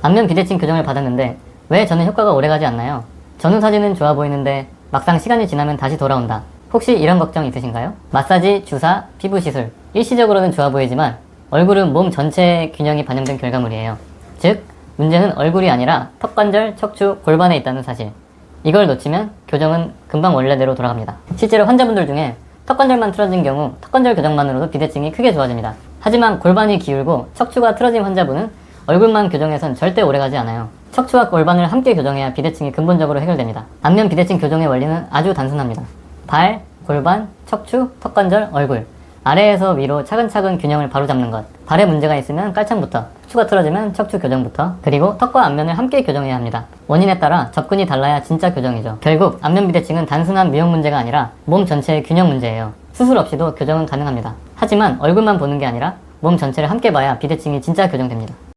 안면 비대칭 교정을 받았는데 왜 저는 효과가 오래가지 않나요? 전후 사진은 좋아 보이는데 막상 시간이 지나면 다시 돌아온다. 혹시 이런 걱정 있으신가요? 마사지, 주사, 피부 시술 일시적으로는 좋아 보이지만 얼굴은 몸 전체의 균형이 반영된 결과물이에요. 즉 문제는 얼굴이 아니라 턱관절, 척추, 골반에 있다는 사실. 이걸 놓치면 교정은 금방 원래대로 돌아갑니다. 실제로 환자분들 중에 턱관절만 틀어진 경우 턱관절 교정만으로도 비대칭이 크게 좋아집니다. 하지만 골반이 기울고 척추가 틀어진 환자분은 얼굴만 교정해선 절대 오래가지 않아요. 척추와 골반을 함께 교정해야 비대칭이 근본적으로 해결됩니다. 안면 비대칭 교정의 원리는 아주 단순합니다. 발, 골반, 척추, 턱관절, 얼굴. 아래에서 위로 차근차근 균형을 바로잡는 것. 발에 문제가 있으면 깔창부터, 척추가 틀어지면 척추 교정부터, 그리고 턱과 앞면을 함께 교정해야 합니다. 원인에 따라 접근이 달라야 진짜 교정이죠. 결국 안면 비대칭은 단순한 미용 문제가 아니라 몸 전체의 균형 문제예요. 수술 없이도 교정은 가능합니다. 하지만 얼굴만 보는 게 아니라 몸 전체를 함께 봐야 비대칭이 진짜 교정됩니다.